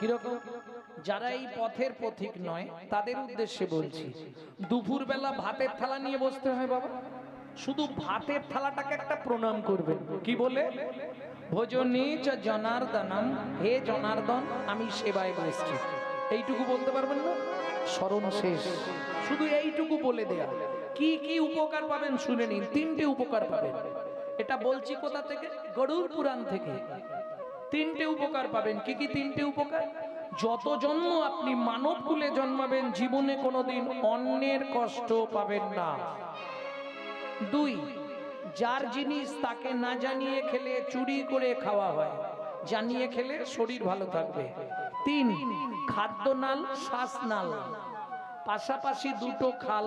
কীরকম? যারা এই পথের পথিক নয়, তাদের উদ্দেশ্যে বলছি, দুপুরবেলা ভাতের থালা নিয়ে বসতে হয় বাবা। শুধু ভাতের থালাটাকে একটা প্রণাম করবেন কি বলে? ভোজনী চ জনার্দনম, হে জনার্দন, আমি সেবায় বসছি। এইটুকু বলতে পারবেন না? স্মরণ শেষ। শুধু এইটুকু বলে দেয়া। কি কি উপকার পাবেন শুনে নিন। তিনটে উপকার পাবেন। এটা বলছি কোথা থেকে? গরুর পুরাণ থেকে। তিনটে উপকার পাবেন। কি কি তিনটে উপকার? যত জন্ম আপনি মানব কুলে জন্মাবেন, জীবনে কোনোদিন অন্যের কষ্ট পাবেন না। দুই, যার জিনিস তাকে না জানিয়ে খেলে চুরি করে খাওয়া হয়, জানিয়ে খেলে শরীর ভালো থাকবে। তিন, খাদ্য নাল, শ্বাস নাল। পাশাপাশি দুটো খাল,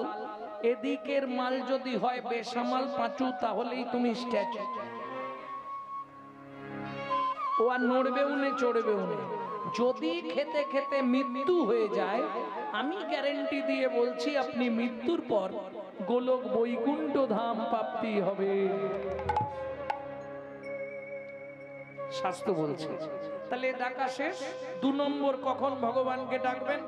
এদিকের মাল যদি হয় বেসামাল পাঁচু, তাহলেই তুমি স্ট্যাচু। ও আর নড়বে উনে চড়বে উনে যদি খেতে খেতে মৃত্যু হয়ে যায়, আমি গ্যারেন্টি দিয়ে বলছি, আপনি মৃত্যুর পর গোলক বৈকুণ্ঠ ধাম প্রাপ্তি হবে। শাস্ত্র বলছে, তাহলে ডাকা শেষ? দু নম্বর কখন ভগবানকে ডাকবেন?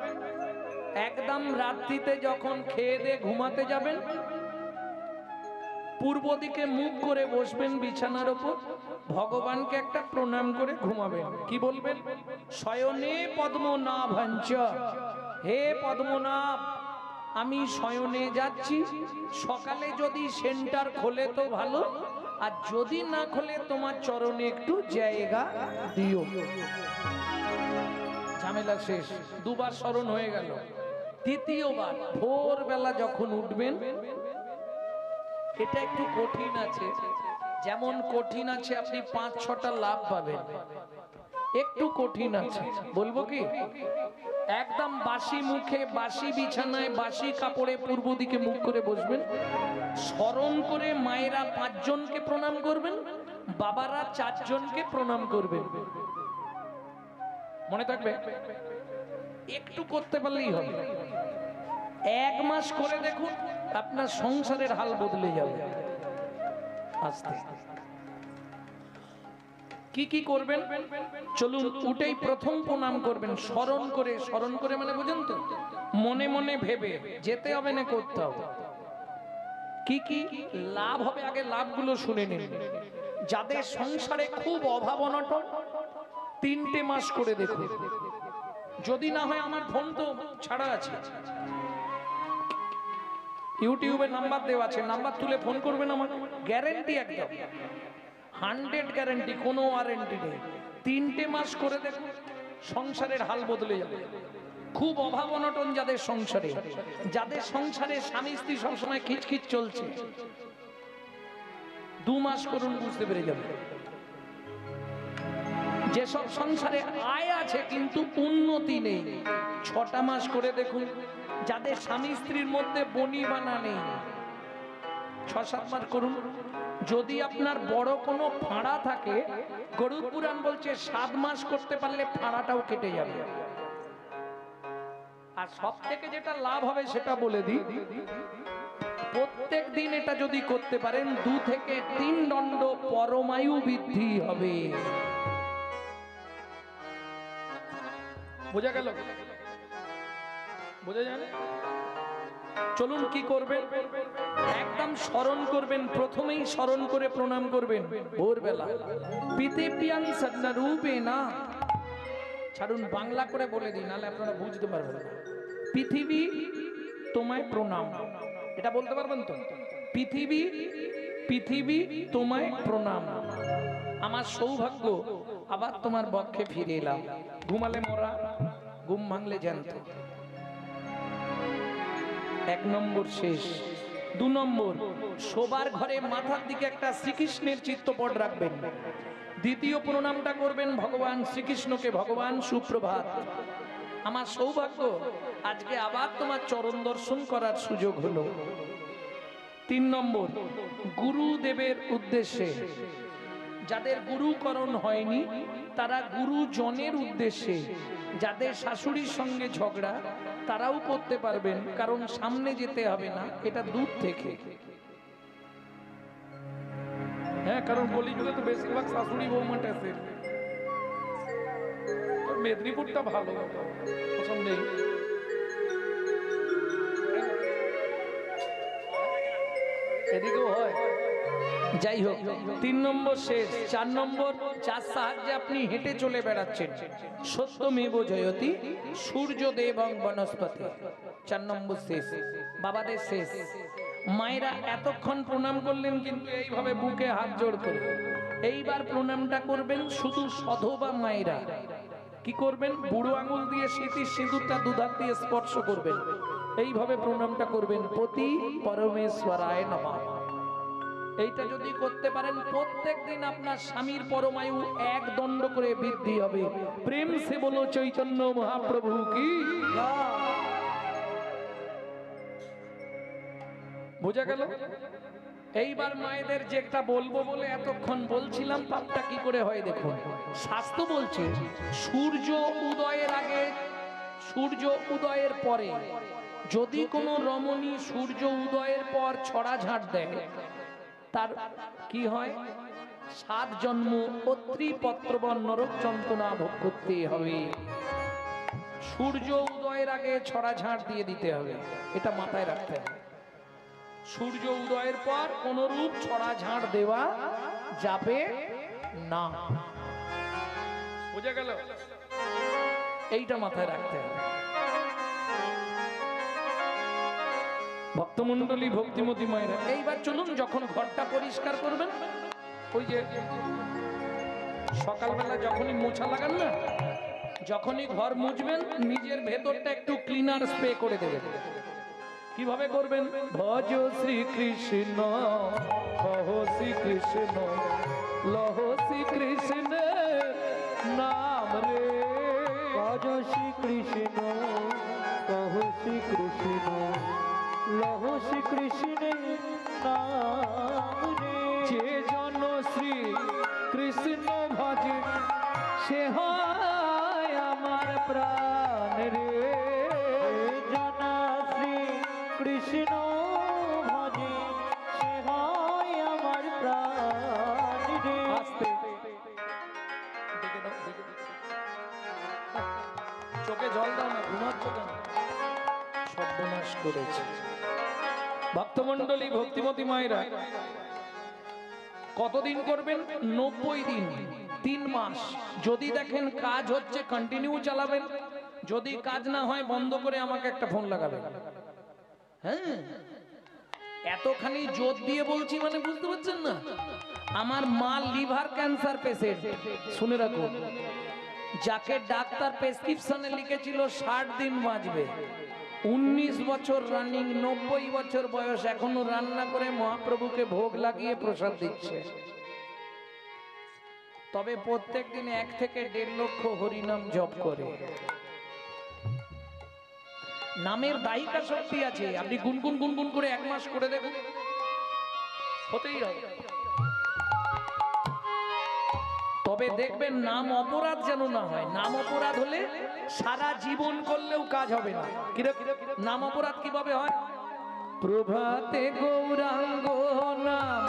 একদম রাত্রিতে যখন খেয়ে দিয়ে ঘুমাতে যাবেন, পূর্ব দিকে মুখ করে বসবেন বিছানার ওপর। ভগবানকে একটা প্রণাম করে ঘুমাবেন। কি বলবেন? শয়নে পদ্মনাভাঞ্চ। হে পদ্মনাভ, আমি শয়নে যাচ্ছি। সকালে যদি সেন্টার খোলে তো ভালো, আর যদি না খোলে তোমার চরণে একটু জায়গা দিও। ঝামেলা শেষ। দুবার স্মরণ হয়ে গেল। তৃতীয়বার, ভোরবেলা যখন উঠবেন, এটা একটু কঠিন আছে। যেমন কঠিন আছে, আপনি পাঁচ, ছটা লাভ পাবেন। একটু কঠিন আছে। বলব কি? একদম বাসি মুখে, বাসি বিছানায়, বাসি কাপড়ে পূর্ব দিকে মুখ করে বসবেন। স্মরণ করে মায়েরা পাঁচজনকে প্রণাম করবেন, বাবারা চারজনকে প্রণাম করবেন। মনে থাকবে? একটু করতে পারলেই হবে। এক মাস করে দেখুন, আপনার সংসারের হাল বদলে যাবে। আস্তে। কি কি করবেন? চলুন উঠেই প্রথম প্রণাম করবেন। স্মরণ করে স্মরণ করে মানে বুঝেন তো? মনে মনে ভেবে, যেতে হবে না করতে হবে। কি কি? লাভ হবে, আগে লাভগুলো শুনে নিন। যাদের সংসারে খুব অভাব অনটন, তিনটে মাস করে দেখুন। যদি না হয় আমার ফোন তো ছাড়া আছে। ইউটিউবে নাম্বার দেওয়া আছে, নাম্বার তুলে ফোন করবেন আমার গ্যারেন্টি একদম। হান্ড্রেড গ্যারেন্টি, কোনো ওয়ারেন্টি নেই। তিনটে মাস করে দেখুন, সংসারের হাল বদলে যাবে। খুব অভাব অনটন যাদের সংসারে। যাদের সংসারে স্বামী স্ত্রী সবসময় খিচখিচ চলছে। দু মাস করুন, বুঝতে পেরে যাবে। যেসব সংসারে আয় আছে, কিন্তু উন্নতি নেই। ছটা মাস করে দেখুন, যাদের স্বামী স্ত্রীর মধ্যে বনি বানা নেই। ছ করুন। যদি আপনার বড় কোনো ফাঁড়া থাকে, গরুর পুরাণ বলছে, সাত মাস করতে পারলে ফাঁড়াটাও কেটে যাবে। আর সব থেকে যেটা লাভ হবে সেটা বলে দিই, প্রত্যেক দিন এটা যদি করতে পারেন, দু থেকে তিন দণ্ড পরমায়ু বৃদ্ধি হবে। বোঝা গেল? বোঝা যায় চলুন কি করবেন? একদম স্মরণ করবেন, প্রথমেই স্মরণ করে প্রণাম করবেন। ভোরবেলা। পৃথিবীয়াং রূপে না। ছাড়ুন, বাংলা করে বলে দিন নাহলে আপনারা বুঝতে পারবেন না। পৃথিবী তোমায় প্রণাম। এটা বলতে পারবেন তো? পৃথিবী পৃথিবী তোমায় প্রণাম। আমার সৌভাগ্য, আবার তোমার বক্ষে ফিরে এলাম। ঘুমালে মরা, ঘুম ভাঙলে জ্যান্ত। এক নম্বর শেষ। দু নম্বর, শোবার ঘরে মাথার দিকে একটা শ্রীকৃষ্ণের চিত্তপট রাখবেন। দ্বিতীয় প্রণামটা করবেন ভগবান শ্রীকৃষ্ণকে, ভগবান সুপ্রভাত। আমার সৌভাগ্য, আজকে আবার তোমার চরণ দর্শন করার সুযোগ হলো। তিন নম্বর, গুরুদেবের উদ্দেশ্যে। যাদের গুরুকরণ হয়নি, তারা গুরুজনের উদ্দেশ্যে, যাদের শাশুড়ির সঙ্গে ঝগড়া, তারাও করতে পারবেন, কারণ সামনে যেতে হবে না, এটা দূর থেকে। হ্যাঁ কারণ কলিযুগে তো বেশিরভাগ শাশুড়ি বৌমাটা আছে মেদিনীপুরটা ভালো। পছন্দ নেই। এদিকেও হয়। যাই হোক, তিন নম্বর শেষ, চার নম্বর যার সাহায্যে আপনি হেঁটে চলে বেড়াচ্ছেন। সত্যমেব জয়তি, সূর্যদেব এবং বনস্পতি। চার নম্বর শেষ, বাবাদের শেষ। মায়েরা এতক্ষণ প্রণাম করলেন কিন্তু এইভাবে বুকে হাত জোড় করে। এইবার প্রণামটা করবেন শুধু সধবা মায়েরা। কি করবেন? বুড়ো আঙুল দিয়ে স্মৃতির সিঁদুরটা দুধার দিয়ে স্পর্শ করবেন। এইভাবে প্রণামটা করবেন। প্রতি পরমেশ্বরায় নমঃ। এইটা যদি করতে পারেন, প্রত্যেক দিন আপনার স্বামীর পরমায়ু এক দণ্ড করে বৃদ্ধি হবে। প্রেম সে বলো, চৈতন্য মহাপ্রভু কি? বোঝা গেল? এইবার মায়েদের যেটা বলব বলে এতক্ষণ বলছিলাম, পাপটা কি করে হয় দেখুন। শাস্ত্র বলছে, সূর্য উদয়ের আগে, সূর্য উদয়ের পরে, যদি কোনো রমণী সূর্য উদয়ের পর ছড়া ঝাড় দেয় তার কি হয়? সাত জন্ম পত্রবন নরক যন্ত্রণা ভোগ করতে হবে। সূর্য উদয়ের আগে ছড়া ঝাড় দিয়ে দিতে হবে। এটা মাথায় রাখতে হবে। সূর্য উদয়ের পর কোনরূপ ছড়া ঝাড় দেওয়া যাবে না। বোঝা গেল? এইটা মাথায় রাখতে হবে। ভক্তমন্ডলী ভক্তিমতী মায়েরা এইবার চলুন যখন ঘরটা পরিষ্কার করবেন ওই যে সকালবেলা যখনই মোছা লাগান না যখনই ঘর মুছবেন নিজের ভেতরটা একটু ক্লিনার স্প্রে করে দেবেন। কীভাবে করবেন? ভজ শ্রীকৃষ্ণ কহ শ্রীকৃষ্ণ লহ শ্রীকৃষ্ণ নাম রে। ভজ শ্রী কৃষ্ণ কহ শ্রী কৃষ্ণ লহ শ্রী কৃষ্ণ নাম যে জন শ্রী কৃষ্ণ ভজে সে হয় আমার প্রাণ রে। জনা শ্রী কৃষ্ণ ভজে সে হয় আমার প্রাণ রে। আস্তে। চোখে জল দাও না ঘুমাচ্ছ কেন? সর্বনাশ করেছে। ভক্তমন্ডলী ভক্তিমতী মায়েরা, কতদিন করবেন? নব্বই দিন, তিন মাস। যদি দেখেন কাজ হচ্ছে কন্টিনিউ চালাবেন। যদি কাজ না হয়, বন্ধ করে আমাকে একটা ফোন লাগাবেন। হ্যাঁ? এতখানি জোর দিয়ে বলছি মানে বুঝতে পারছেন না? আমার মা লিভার ক্যান্সার পেশেন্ট। শুনে রাখুন যাকে ডাক্তার প্রেসক্রিপশনে লিখেছিল, ষাট দিন বাঁচবে। উনিশ বছর রানিং নব্বই বছর বয়স, এখনও রান্না করে মহাপ্রভুকে ভোগ লাগিয়ে প্রসাদ দিচ্ছে। তবে প্রত্যেক দিন এক থেকে দেড় লক্ষ হরিনাম জপ করে। নামের দায়িকা শক্তি আছে। আপনি গুনগুন গুনগুন করে এক মাস করে দেখুন। হতেই হবে। তবে দেখবেন নাম অপরাধ যেন না হয়। নাম অপরাধ হলে সারা জীবন করলেও কাজ হবে না। নাম অপরাধ কীভাবে হয়? প্রভাতে গৌরাঙ্গ নাম।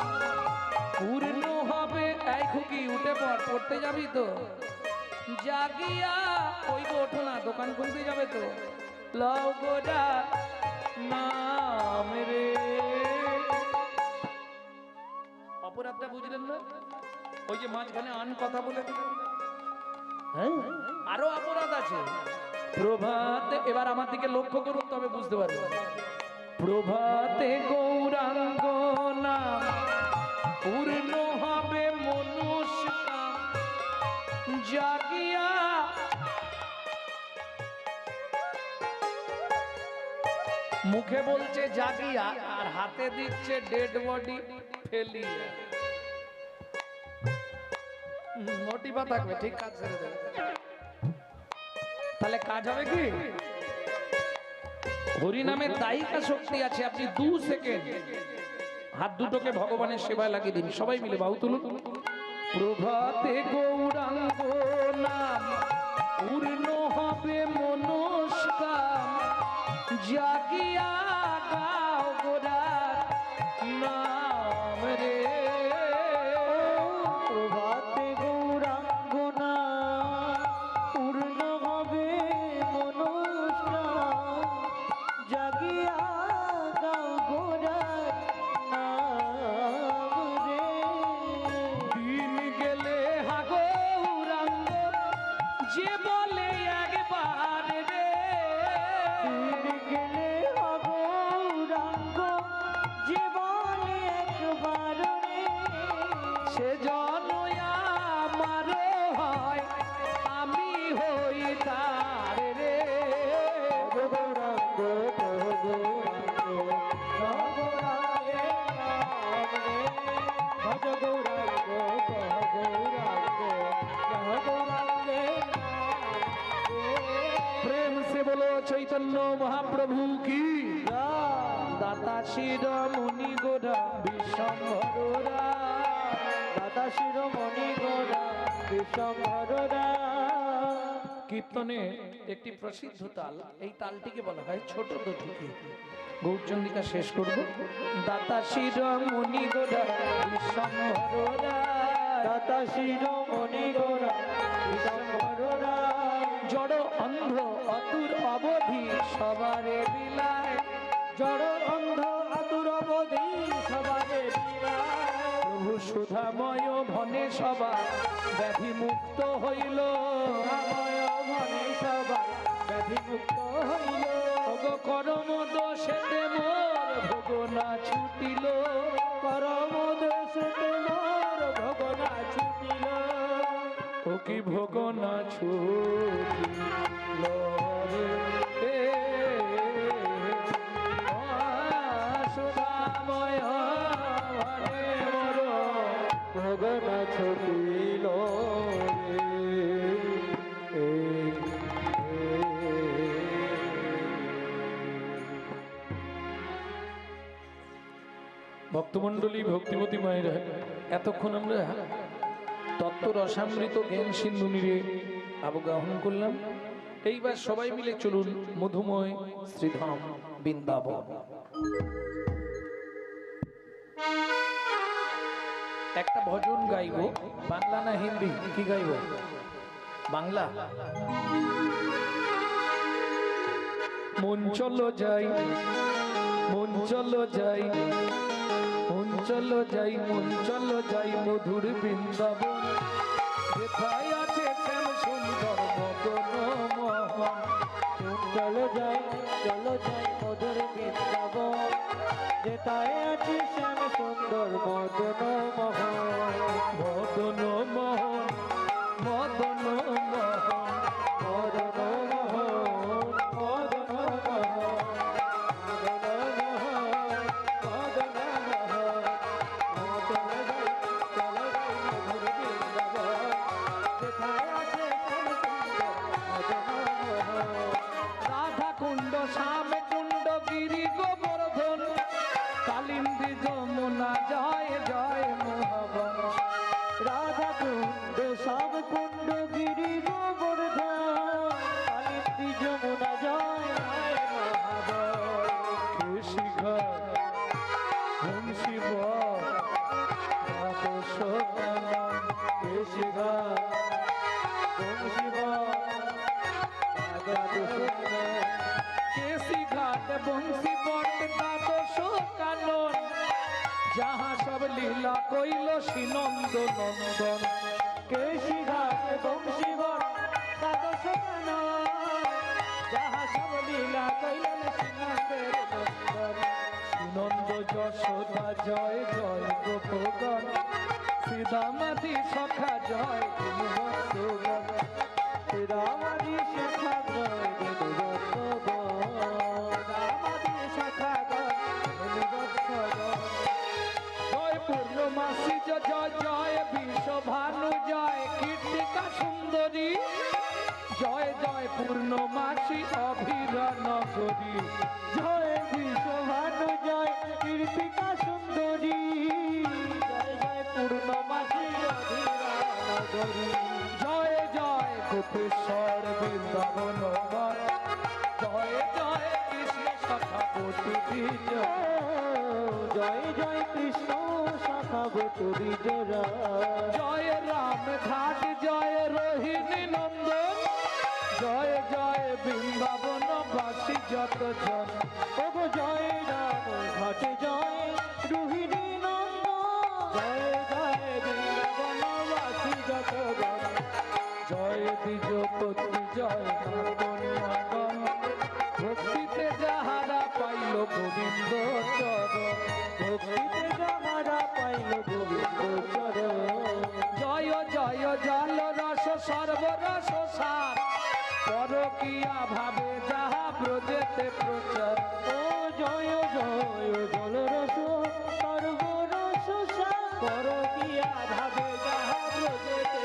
পূর্ণ হবে। এই খুকি, উঠে পড়, পড়তে যাবি তো। জাগিয়া ওই ওঠো না, দোকান খুলতে যাবে তো। নাম অপরাধটা বুঝলেন না? ওই যে মাঝখানে আন কথা বলে। হ্যাঁ? আরও অপরাধ আছে। প্রভাতে এবার আমার দিকে লক্ষ্য করুন তবে বুঝতে পারবেন। প্রভাতে গৌরাঙ্গ নাম পূর্ণ হবে মনুষ্যকা জাগিয়া মুখে বলছে জাগিয়া আর হাতে দিচ্ছে ডেড বডি ফেলিয়া। মোটিভা থাকবে, ঠিক কাজ ছেড়ে দেবে। তাহলে কাজ হবে কি? হরিনামের দায়িকা শক্তি আছে, আপনি দু সেকেন্ড হাত দুটোকে ভগবানের সেবায় লাগিয়ে দিন। সবাই মিলে বাহু তুলুন। প্রভাতে গৌরাঙ্গ নাম, পূর্ণ হবে মনস্কাম, জাগিয়া বলে একবার মহাপ্রভু কি? দাতা শির মুনি গোরা বিশ্বম্ভরা দাদা শিরোমণি গোরা বিশ্বম্ভরা কীর্তনে একটি প্রসিদ্ধ তাল এই তালটিকে বলা হয় ছোট দধিকে। গৌরচন্দিকা শেষ করব। দাতা শির মুনি গোরা বিশ্বম্ভরা দাদা শিরোমণি গোরা বিশ্বম্ভরা জড় অন্ধ অতুর অবধি সবারে বিলায় জড় অন্ধ আতুর অবধি সবারে প্রভু সুধাময় ভনে সবা ব্যাধি মুক্ত হইল। মনে সবাই ব্যাধি মুক্ত হইল। করম দোষেতে মোর ভোগ না ছুটিল। পরম দেশে কি ভোগ না ভগনা ছুটিল ভক্তমণ্ডলী ভক্তিমতী মায়েরা এতক্ষণ আমরা তত্ত্ব রসামৃত জ্ঞান সিন্ধু নিরে অবগাহন করলাম। এইবার সবাই মিলে চলুন মধুময় শ্রীধাম বৃন্দাবন। একটা ভজন গাইব, বাংলা না হিন্দি? কি গাইব? বাংলা। মন চলো যাই, মন চলো যাই, মন চলো যাই, মন চলো যাই মধুর বৃন্দাবন। যেথায় আছে শ্যাম সুন্দর মদন মোহন চলো যাই চলো যাই মধুর বৃন্দাবন যেতায় আছে শ্যাম সুন্দর মদন মোহন মদন মোহন কেসি ঘাট, বংশী বট দ্বাদশ কানন যাহা সব লীলা কইল সিনন্দ নন্দন। কেশি ঘাট বংশীবর দ্বাদশ কানন যাহা সব লীলা কইলেন সিংহের নন্দন। নন্দ যশোদা জয় জয় গোপগণ। শ্রীদামাদি সখা জয় গুণবৎসগণ রামাদি শাখা জয় দেবদত্ত রামাদি শাখা জয় জয় পূর্ণমাসী জয় জয় বিশ্বভানু জয় কীর্তিকা সুন্দরী জয় জয় পূর্ণমাসী অভিরান করি জয় বিশ্বভানু জয় কীর্তিকা সুন্দরী জয় জয় পূর্ণমাসী জয় জয় বন। জয় জয়, কৃষ্ণ কোটি বিজয়। জয় জয়, কৃষ্ণ, শাখা বতুরি জয় রাম, ঘাট, জয় রোহিণী নন্দন জয় জয় বৃন্দাবন, বাসী, যত জন। জয় রাম, ঘাটে জয়। রোহিণী নন্দ জয় জয় দ্বিজপতি জয় ভক্তিতে যাহারা পাইল গোবিন্দ চরণ ভক্তিতে যাহারা পাইল গোবিন্দ চরণ জয় জয় জল রস সর্বরস সার পরকিয়া ভাবে যাহা ব্রজেতে প্রচার ও জয় জয় জলরস সর্বরস কর কিয়া ভাবে যাহা ব্রজেতে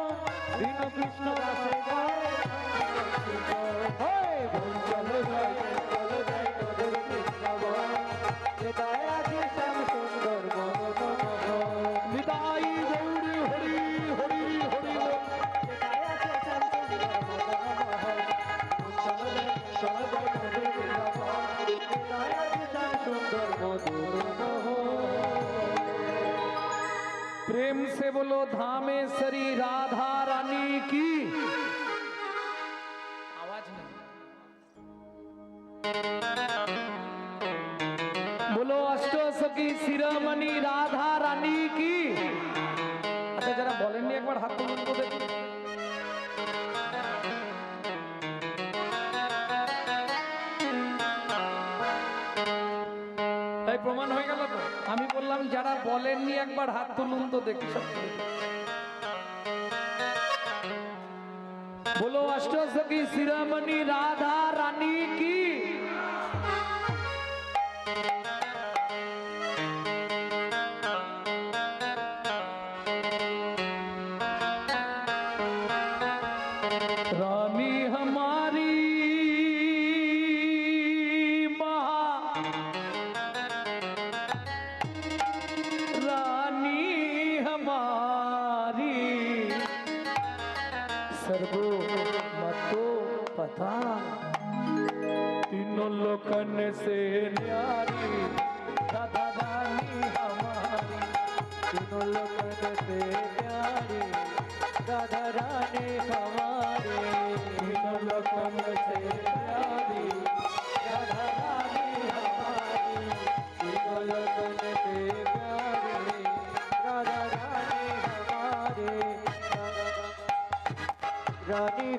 কৃষ্ণ দাসে বলেননি একবার হাত তুলুন তো দেখি বলো অষ্ট শিরামণি রাধা রানী কি? राधा रानी हमारे लोकम से प्यारी राधा रानी हमारी लोकम से प्यारी राधा रानी हमारे रानी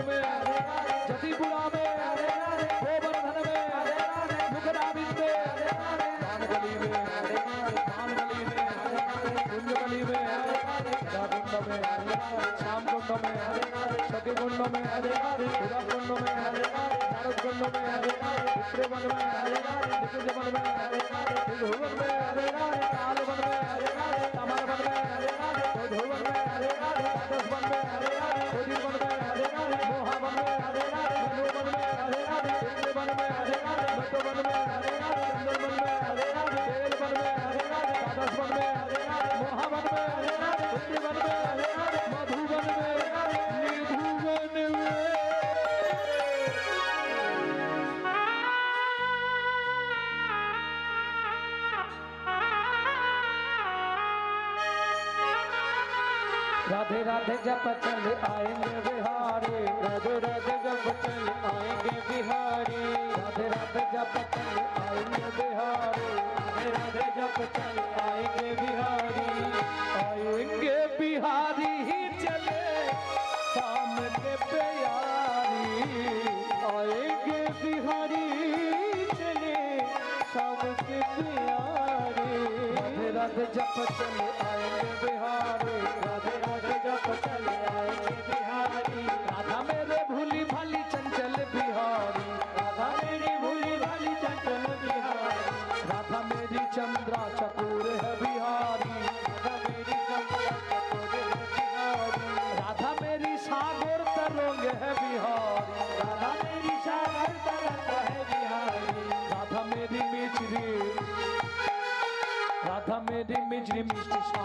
में जतीपुरा में गोवर्धन में मुखराबिंद में दान गली में दान गली में कुंज गली में राकुंड में श्याम कुंड में सती कुंड में सुधा कुंड में नारद कुंड में उत्तरेवन में निकुंजवन में त्रिभुवन में राधे राधे जप चल आएँगे बिहारी। राधे राधे जप चल आएँगे बिहारी। राधे राधे जप चल आएँगे बिहारी। राधे राधे जप चल आएँगे बिहारी। आएँगे बिहारी ही चले शाम के प्यारी। आएँगे बिहारी चले शाम के प्यारी। राधे राधे जप चले आएँगे तरंग है बिहारी राधा मेरी सागर तरंग है बिहारी राधा मेरी मिचरी राधा मेरी मिजरी मिष्ट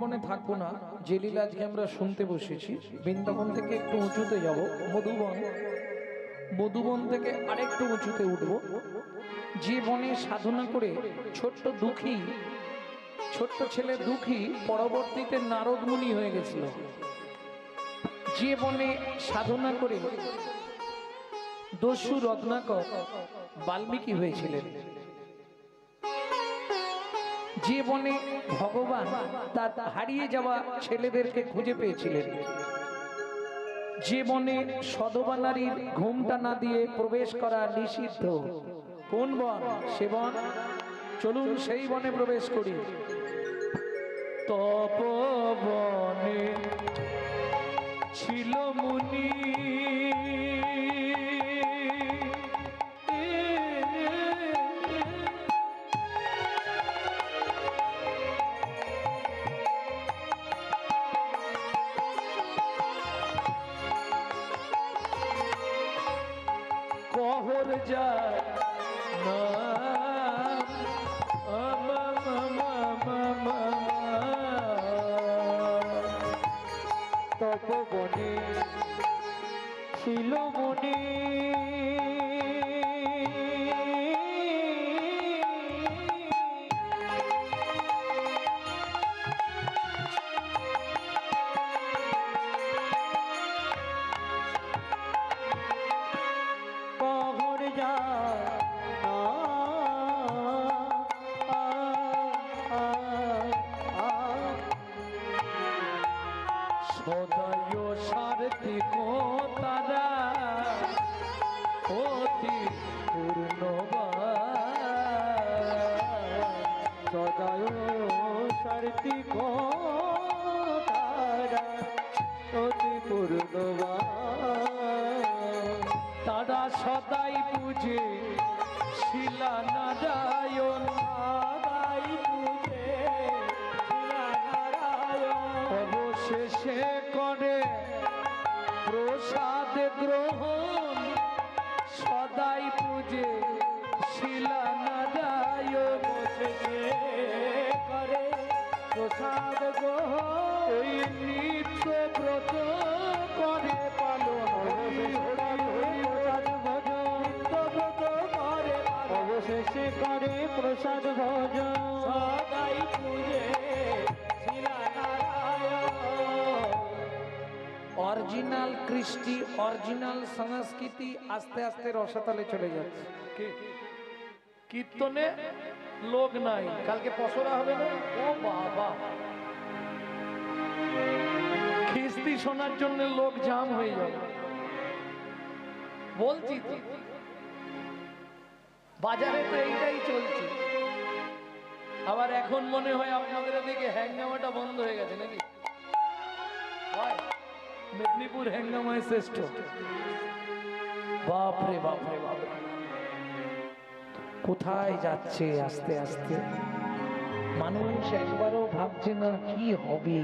বৃন্দাবনে থাকব না, যে লীলা আজকে আমরা শুনতে বসেছি, বৃন্দাবন থেকে একটু উঁচুতে যাব, মধুবন। মধুবন থেকে আরেকটু উঁচুতে উঠব। যে বনে সাধনা করে ছোট্ট দুঃখী, ছোট্ট ছেলে দুঃখী পরবর্তীতে নারদ মুনি হয়ে গেছিল। যে বনে সাধনা করে দস্যু রত্নাকর বাল্মীকি হয়েছিলেন। যে বনে ভগবান তার হারিয়ে যাওয়া ছেলেদেরকে খুঁজে পেয়েছিলেন। যে বনে সদবা নারীর ঘুমটা না দিয়ে প্রবেশ করা নিষিদ্ধ। কোন বন? সে বন? চলুন সেই বনে প্রবেশ করি। তপবনে ছিল মুনি। তপবনে ছিল মনে। তারা সদাই বুঝে শিলা নারায়ণ অবশেষে করে প্রসাদ সদাই পূজে অরিজিনাল কৃষ্টি অরিজিনাল সংস্কৃতি আস্তে আস্তে রসাতলে চলে যাচ্ছে। কীর্তনে লোক নাই। কালকে পসরা হবে না? ও বাবা। খিস্তি শোনার জন্য লোক জাম হয়ে যাবে। বলছি বাজারে তো এইটাই চলছে। আবার এখন মনে হয় আপনাদের দিকে হ্যাঙ্গামাটা বন্ধ হয়ে গেছে নাকি? মেদিনীপুর হ্যাঙ্গামায় শ্রেষ্ঠ। বাপরে বাপরে বাপ কোথায় যাচ্ছে আস্তে আস্তে? মানুষ একবারও ভাবছে না কি হবে।